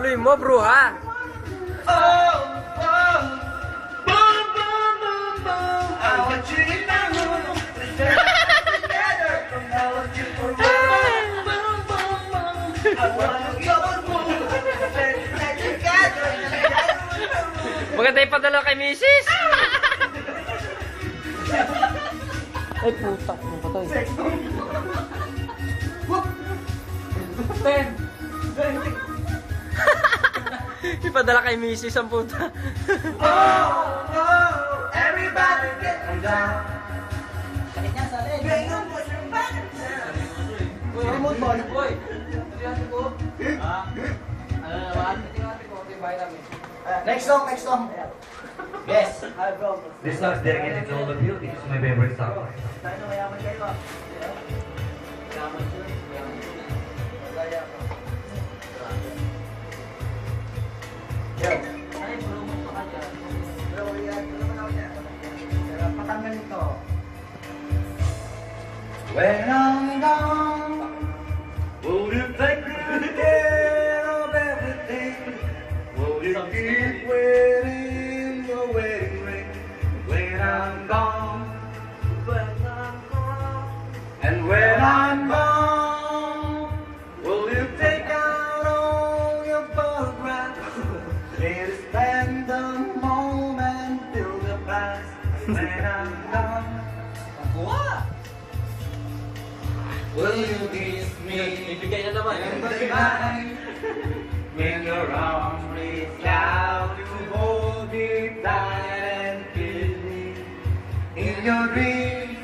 Tuloy mo, bro, ha? Oh, oh, boom, boom, boom, boom. I want you to know. Let's stay together from now until forever. Boom, boom, boom. I together. Maganda yung padala kay Mrs. Ay, puta. Ano ba tayo? Ten. Ipadala kay Mrs. ang puta. Oh, oh, everybody get down. Sakit niya sa leg. Bring on push your back down. Remote ball. Boy, ko. Ah, ano naman? Ko, namin. Next song, next song. Yes. This song is dedicated to all of you. Is my favorite song. Tayo na mayaman kayo ah. Yaman When I'm gone, will you take good care of everything? Will you keep waiting the wedding ring? When I'm gone, when I'm gone, and when I'm gone, will you take out all your photographs? Maybe spend the moment till the past. When I'm gone. Will you kiss me? Ibigay na naman. When your arms reach out to hold me tight and kiss me in your dreams,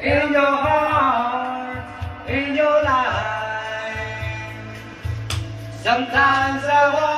in your heart, in your life. Sometimes I wanna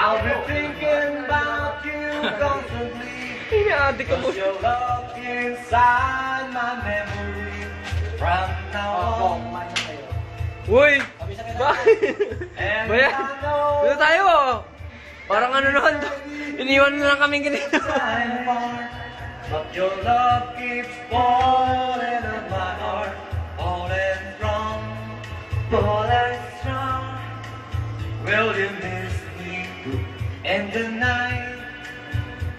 I'll be thinking about you constantly. Cause your love inside my memory from now on. Tayo! Parang ano naman to. Iniwan na lang kami ganito. I'm apart, but your love keeps falling on my heart, falling from, falling and the night.